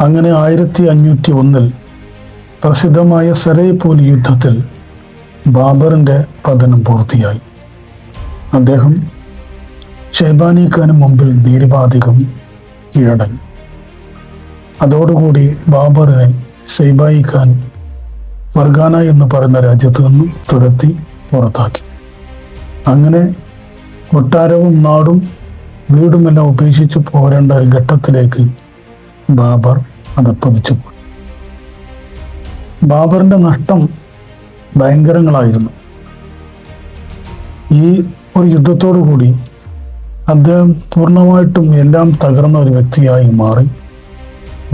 അങ്ങനെ ആയിരത്തി അഞ്ഞൂറ്റി ഒന്നിൽ പ്രസിദ്ധമായ സരൈപൂൽ യുദ്ധത്തിൽ ബാബറിന്റെ പതനം പൂർത്തിയായി. അദ്ദേഹം ഷെയ്ബാനി ഖാന് മുമ്പിൽ നിരുപാധികം കീഴടങ്ങി. അതോടുകൂടി ബാബറിനെ ഷെയ്ബായി ഖാൻ ഫർഗാന എന്ന് പറയുന്ന രാജ്യത്ത് നിന്നും തുരത്തി പുറത്താക്കി. അങ്ങനെ കൊട്ടാരവും നാടും വീടുമെല്ലാം ഉപേക്ഷിച്ച് പോരേണ്ട ഘട്ടത്തിലേക്ക് ബാബർ പോയി ബാബറിന്റെ നഷ്ടം ഭയങ്കരങ്ങളായിരുന്നു. ഈ ഒരു യുദ്ധത്തോടു കൂടി അദ്ദേഹം പൂർണമായിട്ടും എല്ലാം തകർന്ന ഒരു വ്യക്തിയായി മാറി.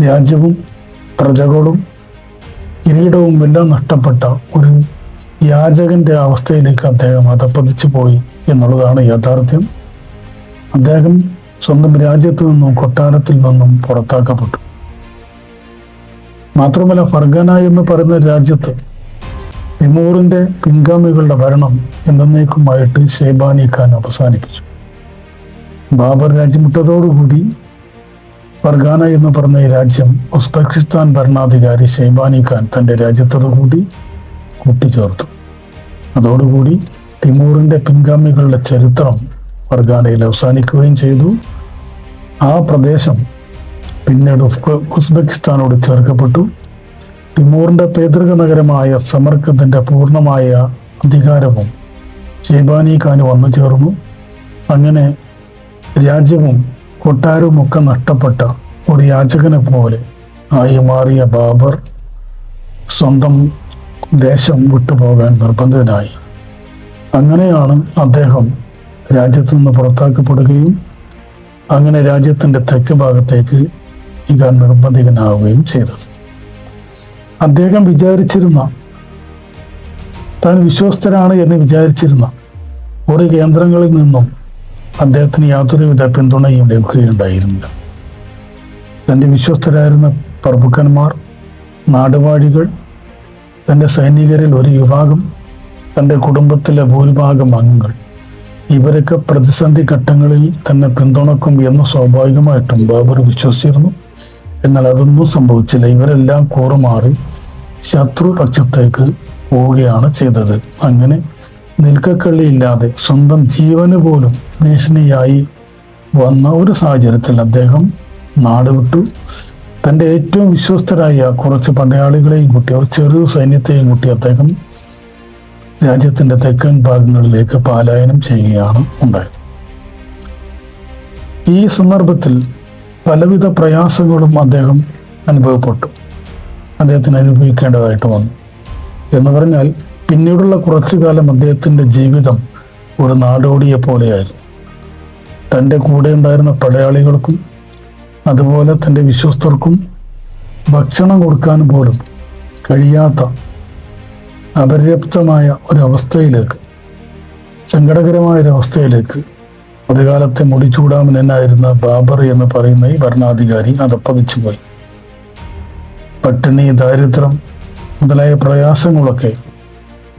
രാജ്യവും പ്രജകളും കിരീടവും എല്ലാം നഷ്ടപ്പെട്ട ഒരു യാചകന്റെ അവസ്ഥയിലേക്ക് അദ്ദേഹം അതപ്പതിച്ചു പോയി എന്നുള്ളതാണ് യാഥാർത്ഥ്യം. അദ്ദേഹം സ്വന്തം രാജ്യത്ത് നിന്നും കൊട്ടാരത്തിൽ നിന്നും പുറത്താക്കപ്പെട്ടു. മാത്രമല്ല ഫർഗാന എന്ന് പറയുന്ന രാജ്യത്ത് തിമൂറിന്റെ പിൻഗാമികളുടെ ഭരണം എന്നേക്കുമായിട്ട് ഷെയ്ബാനി ഖാൻ അവസാനിപ്പിച്ചു. ബാബർ രാജ്യം വിട്ടതോടുകൂടി ഫർഗാന എന്ന് പറഞ്ഞ ഈ രാജ്യം ഉസ്ബെക്കിസ്ഥാൻ ഭരണാധികാരി ഷെയ്ബാനി ഖാൻ തന്റെ രാജ്യത്തോടു കൂടി കൂട്ടിച്ചേർത്തു. അതോടുകൂടി തിമൂറിന്റെ പിൻഗാമികളുടെ ചരിത്രം ഫർഗാനയിൽ അവസാനിക്കുകയും ചെയ്തു. ആ പ്രദേശം പിന്നീട് ഉസ്ബെ- ഉസ്ബെക്കിസ്ഥാനോട് ചേർക്കപ്പെട്ടു. തിമൂറിന്റെ പൈതൃക നഗരമായ സമർക്കത്തിന്റെ പൂർണമായ അധികാരവും ഷെയ്ബാനി ഖാന് വന്നു ചേർന്നു. അങ്ങനെ രാജ്യവും കൊട്ടാരവും ഒക്കെ നഷ്ടപ്പെട്ട ഒരു യാചകനെ പോലെ ആയി മാറിയ ബാബർ സ്വന്തം ദേശം വിട്ടുപോകാൻ നിർബന്ധിതനായി. അങ്ങനെയാണ് അദ്ദേഹം രാജ്യത്ത് നിന്ന് പുറത്താക്കപ്പെടുകയും അങ്ങനെ രാജ്യത്തിന്റെ തെക്ക് ഭാഗത്തേക്ക് ഇകാൻ നിർബന്ധിതനാവുകയും ചെയ്തത്. അദ്ദേഹം വിചാരിച്ചിരുന്ന താൻ വിശ്വസ്തരാണ് എന്ന് വിചാരിച്ചിരുന്ന ഒരു കേന്ദ്രങ്ങളിൽ നിന്നും അദ്ദേഹത്തിന് യാതൊരുവിധ പിന്തുണയും ലഭിക്കുകയുണ്ടായിരുന്നില്ല. തന്റെ വിശ്വസ്തരായിരുന്ന പ്രഭുക്കന്മാർ നാടുവാഴികൾ തന്റെ സൈനികരിൽ ഒരു വിഭാഗം തന്റെ കുടുംബത്തിലെ ഭൂരിഭാഗം അംഗങ്ങൾ ഇവരൊക്കെ പ്രതിസന്ധി ഘട്ടങ്ങളിൽ തന്നെ പിന്തുണക്കും എന്ന് സ്വാഭാവികമായിട്ടും ബാബർ വിശ്വസിച്ചിരുന്നു. എന്നാൽ അതൊന്നും സംഭവിച്ചില്ല. ഇവരെല്ലാം കൂറുമാറി ശത്രുപക്ഷത്തേക്ക് പോവുകയാണ് ചെയ്തത്. അങ്ങനെ നിൽക്കക്കള്ളിയില്ലാതെ സ്വന്തം ജീവന് പോലും ഭീഷണിയായി വന്ന ഒരു സാഹചര്യത്തിൽ അദ്ദേഹം നാടുവിട്ടു തന്റെ ഏറ്റവും വിശ്വസ്തരായ കുറച്ച് പടയാളികളെയും കൂട്ടി ഒരു ചെറിയ സൈന്യത്തെയും കൂട്ടി അദ്ദേഹം രാജ്യത്തിന്റെ തെക്കൻ ഭാഗങ്ങളിലേക്ക് പാലായനം ചെയ്യുകയാണ് ഉണ്ടായത്. ഈ സന്ദർഭത്തിൽ പലവിധ പ്രയാസങ്ങളും അദ്ദേഹം അനുഭവപ്പെട്ടു. അദ്ദേഹത്തിന് അനുഭവിക്കേണ്ടതായിട്ട് വന്നു. എന്ന് പറഞ്ഞാൽ പിന്നീടുള്ള കുറച്ചു കാലം അദ്ദേഹത്തിന്റെ ജീവിതം ഒരു നാടോടിയെ പോലെയായിരുന്നു. തന്റെ കൂടെ ഉണ്ടായിരുന്ന പടയാളികൾക്കും അതുപോലെ തന്റെ വിശ്വസ്തർക്കും ഭക്ഷണം കൊടുക്കാൻ പോലും കഴിയാത്ത അപര്യാപ്തമായ ഒരവസ്ഥയിലേക്ക് സങ്കടകരമായ ഒരവസ്ഥയിലേക്ക് അതുകാലത്തെ മുടിച്ചൂടാമനായിരുന്ന ബാബർ എന്ന് പറയുന്ന ഈ ഭരണാധികാരി അതപ്പതിച്ചു പോയി. പട്ടിണി ദാരിദ്ര്യം മുതലായ പ്രയാസങ്ങളൊക്കെ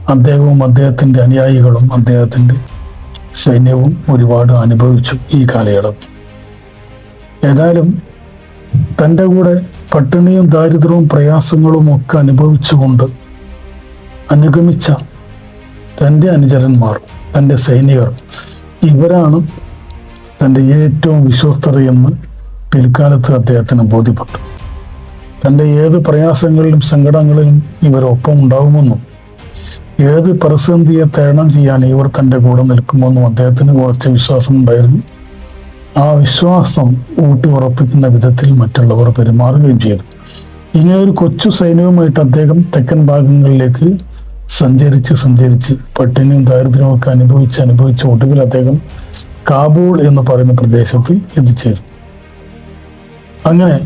അദ്ദേഹവും അദ്ദേഹത്തിന്റെ അനുയായികളും അദ്ദേഹത്തിന്റെ സൈന്യവും ഒരുപാട് അനുഭവിച്ചു ഈ കാലയളവ് ഏതായാലും തന്റെ കൂടെ പട്ടിണിയും ദാരിദ്ര്യവും പ്രയാസങ്ങളും ഒക്കെ അനുഭവിച്ചുകൊണ്ട് അനുഗമിച്ച തന്റെ അനുചരന്മാർ തന്റെ സൈനികർ ഇവരാണ് തന്റെ ഏറ്റവും വിശ്വസ്തരയെന്ന് പിൽക്കാലത്ത് അദ്ദേഹത്തിന് ബോധ്യപ്പെട്ടു. തന്റെ ഏത് പ്രയാസങ്ങളിലും സങ്കടങ്ങളിലും ഇവരൊപ്പം ഉണ്ടാകുമെന്നും ഏത് പ്രതിസന്ധിയെ തരണം ചെയ്യാൻ ഇവർ തന്റെ കൂടെ നിൽക്കുമെന്നും അദ്ദേഹത്തിന് കുറച്ച് വിശ്വാസം ഉണ്ടായിരുന്നു. ആ വിശ്വാസം ഊട്ടി ഉറപ്പിക്കുന്ന വിധത്തിൽ മറ്റുള്ളവർ പെരുമാറുകയും ചെയ്തു. ഇങ്ങനെ ഒരു കൊച്ചു സൈന്യവുമായിട്ട് അദ്ദേഹം തെക്കൻ ഭാഗങ്ങളിലേക്ക് സഞ്ചരിച്ച് സഞ്ചരിച്ച് പട്ടിണിയും ദാരിദ്ര്യവും ഒക്കെ അനുഭവിച്ച് അനുഭവിച്ച് ഒടുവിൽ അദ്ദേഹം കാബൂൾ എന്ന് പറയുന്ന പ്രദേശത്ത് എത്തിച്ചേരും. അങ്ങനെ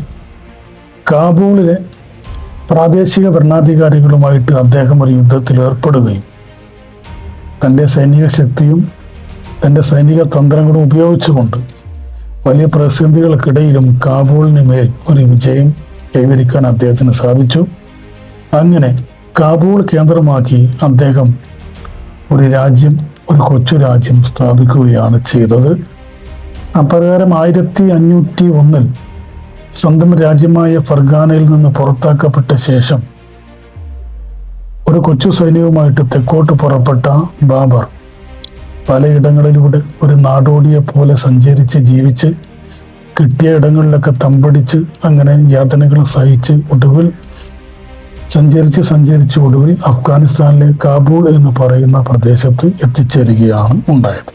കാബൂളിലെ പ്രാദേശിക ഭരണാധികാരികളുമായിട്ട് അദ്ദേഹം ഒരു യുദ്ധത്തിൽ ഏർപ്പെടുകയും തന്റെ സൈനിക ശക്തിയും തന്റെ സൈനിക തന്ത്രങ്ങളും ഉപയോഗിച്ചുകൊണ്ട് വലിയ പ്രതിസന്ധികൾക്കിടയിലും കാബൂളിന് മേൽ ഒരു വിജയം കൈവരിക്കാൻ അദ്ദേഹത്തിന് സാധിച്ചു. അങ്ങനെ കാബൂൾ കേന്ദ്രമാക്കി അദ്ദേഹം ഒരു രാജ്യം ഒരു കൊച്ചു രാജ്യം സ്ഥാപിക്കുകയാണ് ചെയ്തത്. അപ്രകാരം ആയിരത്തി അഞ്ഞൂറ്റി ഒന്നിൽ സ്വന്തം രാജ്യമായ ഫർഗാനയിൽ നിന്ന് പുറത്താക്കപ്പെട്ട ശേഷം ഒരു കൊച്ചു സൈന്യവുമായിട്ട് തെക്കോട്ട് പുറപ്പെട്ട ബാബർ പലയിടങ്ങളിലൂടെ ഒരു നാടോടിയെ പോലെ സഞ്ചരിച്ച് ജീവിച്ച് കിട്ടിയ ഇടങ്ങളിലൊക്കെ തമ്പടിച്ച് അങ്ങനെ യാതനകൾ സഹിച്ച് ഒടുവിൽ സഞ്ചരിച്ച് സഞ്ചരിച്ച് ഒടുവിൽ അഫ്ഗാനിസ്ഥാനിലെ കാബൂൾ എന്ന് പറയുന്ന പ്രദേശത്ത് എത്തിച്ചേരുകയാണ് ഉണ്ടായത്.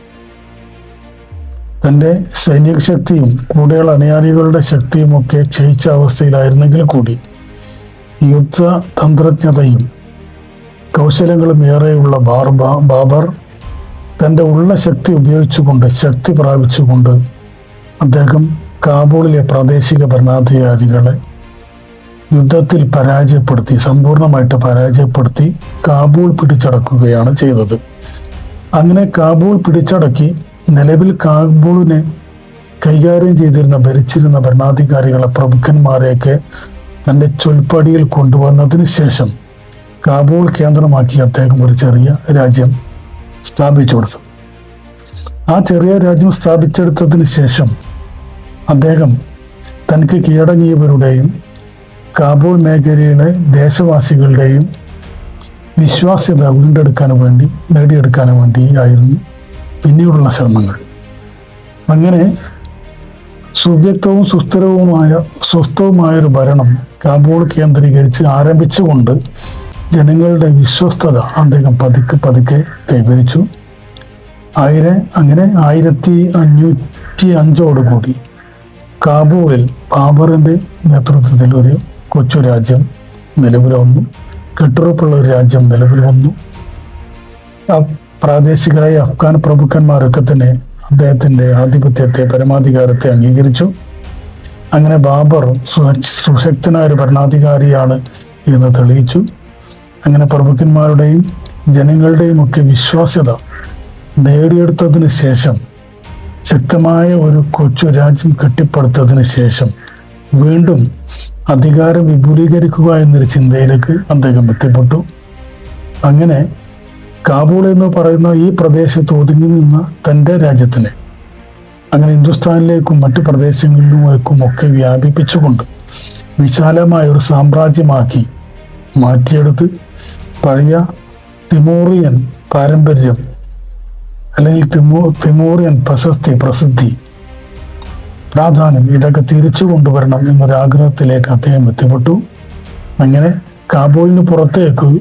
തന്റെ സൈനിക ശക്തിയും കൂടെയുള്ള അനുയായികളുടെ ശക്തിയും ഒക്കെ ക്ഷയിച്ച അവസ്ഥയിലായിരുന്നെങ്കിൽ കൂടി യുദ്ധ തന്ത്രജ്ഞതയും കൗശലങ്ങളും ഏറെയുള്ള ബാർബ ബാബർ തന്റെ ഉള്ള ശക്തി ഉപയോഗിച്ചുകൊണ്ട് ശക്തി പ്രാപിച്ചുകൊണ്ട് അദ്ദേഹം കാബൂളിലെ പ്രാദേശിക ഭരണാധികാരികളെ യുദ്ധത്തിൽ പരാജയപ്പെടുത്തി സമ്പൂർണമായിട്ട് പരാജയപ്പെടുത്തി കാബൂൾ പിടിച്ചടക്കുകയാണ് ചെയ്തത്. അങ്ങനെ കാബൂൾ പിടിച്ചടക്കി നിലവിൽ കാബൂളിനെ കൈകാര്യം ചെയ്തിരുന്ന ഭരിച്ചിരുന്ന ഭരണാധികാരികളെ പ്രമുഖന്മാരെയൊക്കെ തന്റെ ചൊൽപ്പടിയിൽ കൊണ്ടുവന്നതിന് ശേഷം കാബൂൾ കേന്ദ്രമാക്കി അദ്ദേഹം ഒരു ചെറിയ രാജ്യം സ്ഥാപിച്ചു കൊടുത്തു. ആ ചെറിയ രാജ്യം സ്ഥാപിച്ചെടുത്തതിന് ശേഷം അദ്ദേഹം തനിക്ക് കീഴടങ്ങിയവരുടെയും കാബൂൾ മേഖലയിലെ ദേശവാസികളുടെയും വിശ്വാസ്യത വീണ്ടെടുക്കാൻ വേണ്ടി നേടിയെടുക്കാൻ വേണ്ടി ആയിരുന്നു പിന്നീടുള്ള ശ്രമങ്ങൾ. അങ്ങനെ സുവ്യക്തവും സുസ്ഥിരവുമായ സ്വസ്ഥവുമായ ഒരു ഭരണം കാബൂൾ കേന്ദ്രീകരിച്ച് ആരംഭിച്ചുകൊണ്ട് ജനങ്ങളുടെ വിശ്വസ്തത അദ്ദേഹം പതുക്കെ പതുക്കെ കൈവരിച്ചു. ആയിര അങ്ങനെ ആയിരത്തി അഞ്ഞൂറ്റി അഞ്ചോടുകൂടി കാബൂളിൽ ബാബറിന്റെ നേതൃത്വത്തിൽ ഒരു കൊച്ചു രാജ്യം നിലവിൽ വന്നു കെട്ടുറപ്പുള്ള ഒരു രാജ്യം നിലവിൽ വന്നു ആ പ്രാദേശികരായ അഫ്ഗാൻ പ്രഭുക്കന്മാരൊക്കെ തന്നെ അദ്ദേഹത്തിന്റെ ആധിപത്യത്തെ പരമാധികാരത്തെ അംഗീകരിച്ചു. അങ്ങനെ ബാബർ സുശക്തനായ ഒരു ഭരണാധികാരിയാണ് എന്ന് തെളിയിച്ചു. അങ്ങനെ പ്രഭുക്കന്മാരുടെയും ജനങ്ങളുടെയും ഒക്കെ വിശ്വാസ്യത നേടിയെടുത്തതിന് ശേഷം ശക്തമായ ഒരു കൊച്ചു രാജ്യം കെട്ടിപ്പടുത്തതിന് ശേഷം വീണ്ടും അധികാരം വിപുലീകരിക്കുക എന്നൊരു ചിന്തയിലേക്ക് അദ്ദേഹം എത്തിപ്പെട്ടു. അങ്ങനെ കാബൂൾ എന്ന് പറയുന്ന ഈ പ്രദേശത്ത് ഒതുങ്ങി നിന്ന തന്റെ രാജ്യത്തിനെ അങ്ങനെ ഹിന്ദുസ്ഥാനിലേക്കും മറ്റു പ്രദേശങ്ങളിലേക്കും ഒക്കെ വ്യാപിപ്പിച്ചുകൊണ്ട് വിശാലമായ ഒരു സാമ്രാജ്യമാക്കി മാറ്റിയെടുത്ത് പഴയ തിമോറിയൻ പാരമ്പര്യം അല്ലെങ്കിൽ തിമോ തിമോറിയൻ പ്രശസ്തി പ്രസിദ്ധി പ്രാധാന്യം ഇതൊക്കെ തിരിച്ചു കൊണ്ടുവരണം എന്നൊരാഗ്രഹത്തിലേക്ക് അദ്ദേഹം എത്തിപ്പെട്ടു. അങ്ങനെ കാബൂളിന് പുറത്തേക്ക്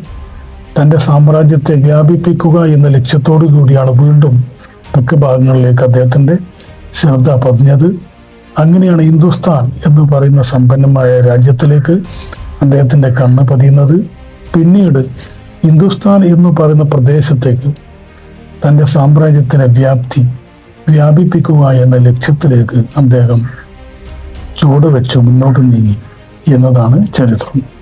തന്റെ സാമ്രാജ്യത്തെ വ്യാപിപ്പിക്കുക എന്ന ലക്ഷ്യത്തോടു കൂടിയാണ് വീണ്ടും തെക്ക് ഭാഗങ്ങളിലേക്ക് അദ്ദേഹത്തിന്റെ ശ്രദ്ധ പതിഞ്ഞത്. അങ്ങനെയാണ് ഹിന്ദുസ്ഥാൻ എന്ന് പറയുന്ന സമ്പന്നമായ രാജ്യത്തിലേക്ക് അദ്ദേഹത്തിന്റെ കണ്ണ് പതിയുന്നത്. പിന്നീട് ഹിന്ദുസ്ഥാൻ എന്ന് പറയുന്ന പ്രദേശത്തേക്ക് തന്റെ സാമ്രാജ്യത്തിന്റെ വ്യാപ്തി വ്യാപിപ്പിക്കുക എന്ന ലക്ഷ്യത്തിലേക്ക് അദ്ദേഹം ചുവടുവെച്ച് മുന്നോട്ട് നീങ്ങി എന്നതാണ് ചരിത്രം.